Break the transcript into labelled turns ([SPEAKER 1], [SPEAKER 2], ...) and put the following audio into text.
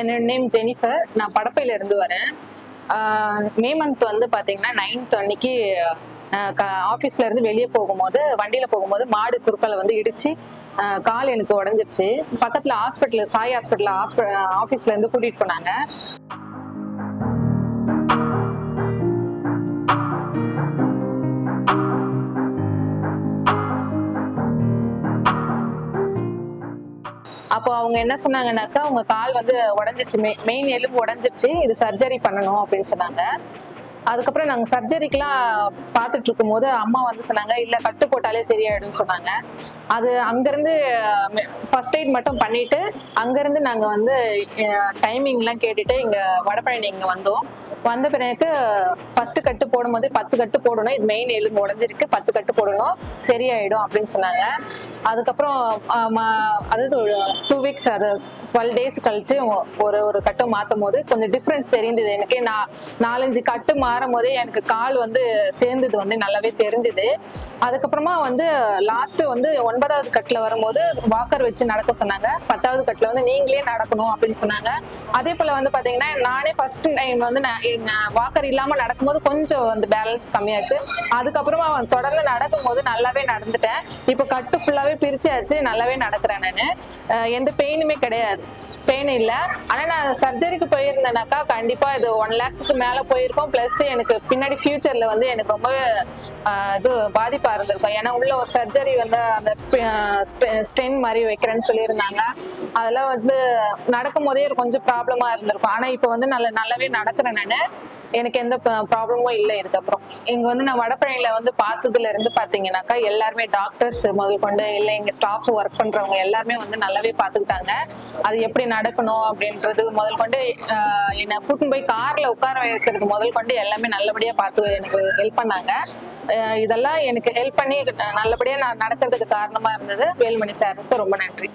[SPEAKER 1] என்னோட name Jennifer. நான் படப்பையில இருந்து வரேன். மே மந்த் வந்து பாத்தீங்கன்னா நைன்த் அன்னைக்கு ஆஃபீஸ்ல இருந்து வெளியே போகும்போது வண்டியில போகும்போது மாடு குறுக்களை வந்து இடிச்சு கால் எனக்கு உடஞ்சிருச்சு. பக்கத்துல ஹாஸ்பிட்டல் சாய் ஹாஸ்பிட்டல் ஆஃபீஸ்ல இருந்து கூட்டிட்டு போனாங்க. அப்போ அவங்க என்ன சொன்னாங்கன்னாக்கா உங்க கால் வந்து உடஞ்சிச்சு. மெயின் எலும்பு உடஞ்சிருச்சு. இது சர்ஜரி பண்ணணும் அப்படின்னு சொன்னாங்க. அதுக்கப்புறம் நாங்கள் சர்ஜரிக்கெலாம் பார்த்துட்டு இருக்கும்போது அம்மா வந்து சொன்னாங்க இல்லை கட்டு போட்டாலே சரியாயிடும் சொன்னாங்க. அது அங்கேருந்து ஃபர்ஸ்ட் எய்ட் மட்டும் பண்ணிட்டு அங்கேருந்து நாங்கள் வந்து டைமிங்லாம் கேட்டுட்டு இங்கே வடபழனி இங்கே வந்தோம். வந்த பிறகு ஃபர்ஸ்ட் கட்டு போடும்போது பத்து கட்டு போடணும். இது மெயின் எலும்பு உடஞ்சிருக்கு பத்து கட்டு போடணும். சரியாயிடும் அப்படின்னு சொன்னாங்க. அதுக்கப்புறம் ம- அதாவது டூ வீக்ஸ் அது டுவெல் டேஸ் கழிச்சு ஒரு ஒரு கட்டு மாற்றும் போது கொஞ்சம் டிஃப்ரென்ஸ் தெரிந்தது. எனக்கு நான் நாலஞ்சு கட்டு மாறும் போதே எனக்கு கால் வந்து சேர்ந்தது வந்து நல்லாவே தெரிஞ்சுது. அதுக்கப்புறமா வந்து லாஸ்ட் வந்து ஒன்பதாவது கட்டில் வரும்போது வாக்கர் வச்சு நடக்க சொன்னாங்க. பத்தாவது கட்டில் வந்து நீங்களே நடக்கணும் அப்படின்னு சொன்னாங்க. அதே போல் வந்து பார்த்தீங்கன்னா நானே ஃபர்ஸ்ட் டைம் வந்து நான் வாக்கர் இல்லாமல் நடக்கும்போது கொஞ்சம் வந்து பேலன்ஸ் கம்மியாச்சு. அதுக்கப்புறமா வந்து தொடர்ந்து நடக்கும்போது நல்லாவே நடந்துட்டேன். இப்போ கட்டு ஃபுல்லாகவே பிரிச்சாச்சு. நல்லாவே நடக்கிறேன் நான். எந்த பெயினுமே கிடையாது. பெயின் இல்ல. ஆனா நான் சர்ஜரிக்கு போயிருந்தேனாக்கா கண்டிப்பா இது ஒன் லேக்கு மேல போயிருக்கோம். ப்ளஸ் எனக்கு பின்னாடி ஃபியூச்சரில் வந்து எனக்கு ரொம்ப இது பாதிப்பா இருந்திருக்கும். ஏன்னா உள்ள ஒரு சர்ஜரி வந்து அந்த ஸ்டென் மாதிரி வைக்கிறேன்னு சொல்லியிருந்தாங்க. அதெல்லாம் வந்து நடக்கும் போதே கொஞ்சம் ப்ராப்ளமா இருந்திருக்கும். ஆனா இப்போ வந்து நல்ல நல்லாவே நடக்கிறேன் நான். எனக்கு எந்த ப்ராப்ளமும் இல்லை இதுக்கப்புறம். இங்க வந்து நான் வடபழனியில வந்து பார்த்ததுல இருந்து பாத்தீங்கன்னாக்கா எல்லாருமே டாக்டர்ஸ் முதல் கொண்டு இல்லை இங்க ஸ்டாஃப்ஸ் ஒர்க் பண்றவங்க எல்லாருமே வந்து நல்லாவே பாத்துக்கிட்டாங்க. அது எப்படி நடக்கணும் அப்படின்றது முதல் கொண்டு என்னை கூட்டின்னு போய் கார்ல உட்கார வைக்கிறது முதல் கொண்டு எல்லாமே நல்லபடியா பார்த்து எனக்கு ஹெல்ப் பண்ணாங்க. இதெல்லாம் எனக்கு ஹெல்ப் பண்ணி நல்லபடியா நான் நடக்கிறதுக்கு காரணமா இருந்தது வேல்மணி சாருக்கு ரொம்ப நன்றி.